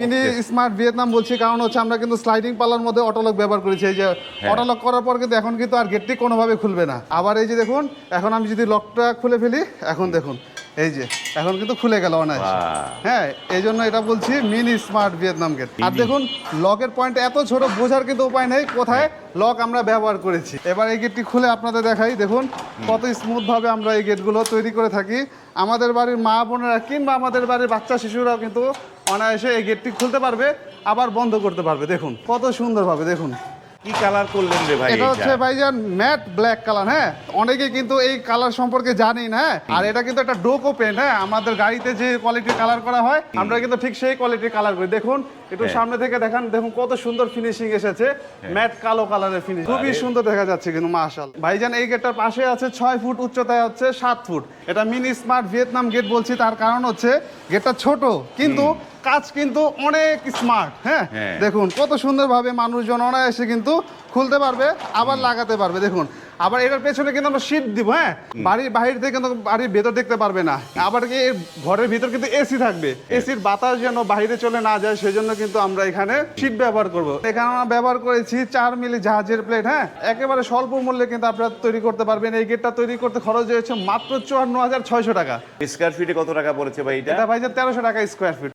Mini smart Vietnam বলছি কারণ হচ্ছে আমরা কিন্তু স্লাইডিং পাল্লার মধ্যে অটোলক ব্যবহার করেছি। এই যে অটোলক করার পর কিন্তু এখন কিন্তু আর গেটটি কোনোভাবে খুলবে না। আবার এই যে দেখুন এখন আমি যদি লকটা খুলে ফেলি এখন দেখুন। এই যে এখন কিন্তু খুলে গেল অনায়াসে। হ্যাঁ এই জন্য এটা বলছি মিনি স্মার্ট ভিয়েতনাম গেট আর দেখুন লকের পয়েন্ট এত ছোট বোঝার কিন্তু উপায় নেই কোথায় লক আমরা ব্যবহার করেছি। এবার এই গেটটি খুলে আপনাদের দেখাই দেখুন কত স্মুথ ভাবে আমরা এই গেটগুলো তৈরি করে থাকি। আমাদের বাড়ির মা বোনেরা কিংবা আমাদের বাড়ির বাচ্চা শিশুরাও কিন্তু অনায়াসে এই গেটটি খুলতে পারবে আবার বন্ধ করতে পারবে। দেখুন কত সুন্দরভাবে দেখুন। কি কালার করলেন রে ভাই এটা হচ্ছে ভাইজান ম্যাট ব্ল্যাক কালার হ্যাঁ? অনেকে কিন্তু এই কালার সম্পর্কে জানি না হ্যাঁ? আর এটা কিন্তু একটা ডোকো পেন্ট হ্যাঁ? আমাদের গাড়িতে যে কোয়ালিটির কালার করা হয় আমরা কিন্তু ঠিক সেই কোয়ালিটির কালার করি। দেখুন একটু হ্যাঁ। সামনে থেকে দেখান দেখুন কত সুন্দর ফিনিশিং এসেছে। ম্যাট কালো কালারের ফিনিশ খুবই সুন্দর দেখা যাচ্ছে কিন্তু মাশাল ভাইজান এই গেটটার পাশে আছে ছয় ফুট উচ্চতায় হচ্ছে সাত ফুট। এটা মিনি স্মার্ট ভিয়েতনাম গেট বলছি তার কারণ হচ্ছে গেটটা ছোট কিন্তু কাজ কিন্তু অনেক স্মার্ট হ্যাঁ? হ্যাঁ। দেখুন কত সুন্দরভাবে মানুষজন অনায়াসে কিন্তু খুলতে পারবে আবার লাগাতে পারবে দেখুন। আবার এটার পেছনে কিন্তু আমরা শীত দিব হ্যাঁ? বাড়ির বাহির থেকে কিন্তু বাড়ির ভেতর দেখতে পারবে না। আবার কি ঘরের ভিতর কিন্তু এসি থাকবে। এসির বাতাস যেন বাইরে চলে না যায় সেজন্য কিন্তু আমরা এখানে শীত ব্যবহার করব। এখানে আমরা ব্যবহার করেছি চার মিলি জাহাজের প্লেট হ্যাঁ? একেবারে স্বল্প মূল্যে কিন্তু আপনারা তৈরি করতে পারবেন। এই গেটটা তৈরি করতে খরচ হয়েছে মাত্র চুয়ান্ন হাজার ছয়শো টাকা। স্কোয়ার ফিটে কত টাকা পড়েছে ভাই এটা? ভাই ভাইজান তেরোশো টাকা স্কোয়ার ফিট